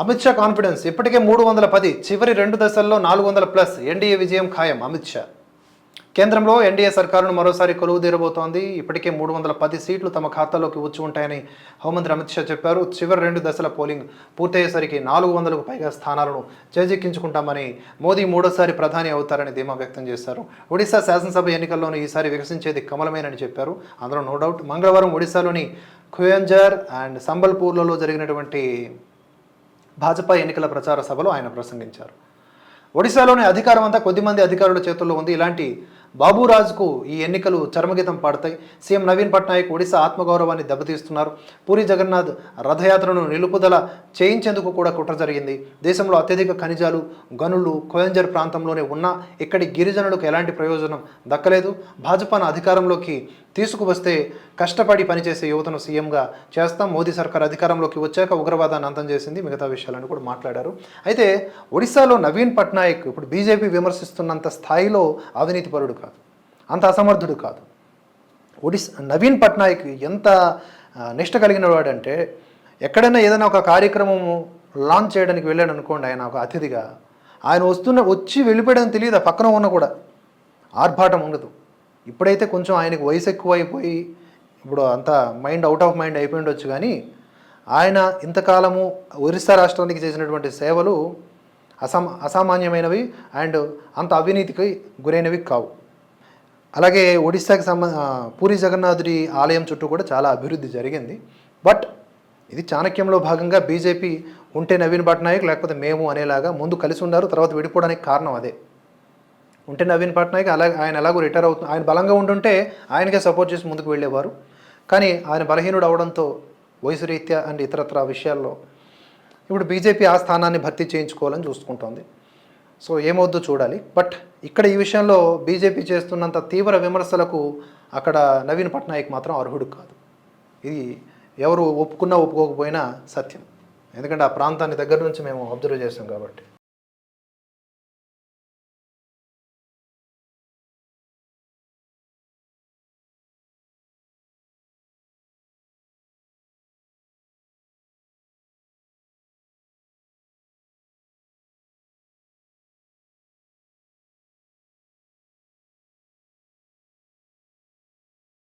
Amit Shah confidence. ఇప్పటికే మూడు వందల పది చివరి రెండు దశల్లో నాలుగు వందల ప్లస్ ఎన్డీఏ విజయం ఖాయం అమిత్ షా. కేంద్రంలో ఎన్డీఏ సర్కారును మరోసారి కొలువు తీరబోతోంది. ఇప్పటికే మూడు వందల పది సీట్లు తమ ఖాతాలోకి వచ్చి ఉంటాయని హోంమంత్రి అమిత్ షా చెప్పారు. చివరి రెండు దశల పోలింగ్ పూర్తయ్యేసరికి నాలుగు వందలకు పైగా స్థానాలను చేజిక్కించుకుంటామని మోదీ మూడోసారి ప్రధాని అవుతారని ధీమా వ్యక్తం చేశారు. ఒడిశా శాసనసభ ఎన్నికల్లోనూ ఈసారి వికసించేది కమలమేనని చెప్పారు. అందులో నో డౌట్ మంగళవారం ఒడిశాలోని ఖుయంజర్ అండ్ సంబల్పూర్లలో జరిగినటువంటి భాజపా ఎన్నికల ప్రచార సభలో ఆయన ప్రసంగించారు. ఒడిశాలోని అధికారం అంతా కొద్దిమంది అధికారుల చేతుల్లో ఉంది. ఇలాంటి బాబురాజుకు ఈ ఎన్నికలు చర్మగీతం పాడతాయి. సీఎం నవీన్ పట్నాయక్ ఒడిశా ఆత్మగౌరవాన్ని దెబ్బతీస్తున్నారు. పూరి జగన్నాథ్ రథయాత్రను నిలుపుదల చేయించేందుకు కూడా కుట్ర జరిగింది. దేశంలో అత్యధిక ఖనిజాలు గనులు కోయంజర్ ప్రాంతంలోనే ఉన్నా ఇక్కడి గిరిజనులకు ఎలాంటి ప్రయోజనం దక్కలేదు. భాజపాను అధికారంలోకి తీసుకువస్తే కష్టపడి పనిచేసే యువతను సీఎంగా చేస్తాం. మోదీ సర్కార్ అధికారంలోకి వచ్చాక ఉగ్రవాదాన్ని అంతం చేసింది. మిగతా విషయాలను కూడా మాట్లాడారు. అయితే ఒడిశాలో నవీన్ పట్నాయక్ ఇప్పుడు బీజేపీ విమర్శిస్తున్నంత స్థాయిలో అవినీతిపరుడు కాదు అంత అసమర్థుడు కాదు. ఒడిస్ నవీన్ పట్నాయక్ ఎంత నిష్ట కలిగిన వాడంటే ఎక్కడైనా ఏదైనా ఒక కార్యక్రమము లాంచ్ చేయడానికి వెళ్ళాడు అనుకోండి ఆయన ఒక అతిథిగా ఆయన వస్తున్న వచ్చి వెళ్ళిపోయాడని తెలియదు? ఆ పక్కన ఉన్న కూడా. ఆర్భాటం ఉండదు. ఇప్పుడైతే కొంచెం ఆయనకు వయసు ఎక్కువ అయిపోయి ఇప్పుడు అంతా మైండ్ అవుట్ ఆఫ్ మైండ్ అయిపోయి ఉండొచ్చు కానీ ఆయన ఇంతకాలము ఒరిస్సా రాష్ట్రానికి చేసినటువంటి సేవలు అసామ అసామాన్యమైనవి అండ్ అంత అవినీతికి గురైనవి కావు. అలాగే ఒడిశాకి సంబంధ పూరి జగన్నాథుడి ఆలయం చుట్టూ కూడా చాలా అభివృద్ధి జరిగింది. బట్ ఇది చాణక్యంలో భాగంగా బీజేపీ ఉంటే నవీన్ పట్నాయక్ లేకపోతే మేము అనేలాగా ముందు కలిసి ఉన్నారు తర్వాత విడిపోవడానికి కారణం అదే. ఉంటే నవీన్ పట్నాయక్ అలా ఆయన ఎలాగో రిటైర్ అవుతుంది ఆయన బలంగా ఉంటుంటే ఆయనకే సపోర్ట్ చేసి ముందుకు వెళ్ళేవారు. కానీ ఆయన బలహీనుడు అవడంతో వయసు రీత్యా అండ్ ఇతరత్ర విషయాల్లో ఇప్పుడు బీజేపీ ఆ స్థానాన్ని భర్తీ చేయించుకోవాలని చూసుకుంటోంది. సో ఏమవుద్దో చూడాలి. బట్ ఇక్కడ ఈ విషయంలో బీజేపీ చేస్తున్నంత తీవ్ర విమర్శలకు అక్కడ నవీన్ పట్నాయక్ మాత్రం అర్హుడు కాదు. ఇది ఎవరు ఒప్పుకున్నా ఒప్పుకోకపోయినా సత్యం. ఎందుకంటే ఆ ప్రాంతాన్ని దగ్గర నుంచి మేము అబ్జర్వ్ చేస్తాం కాబట్టి.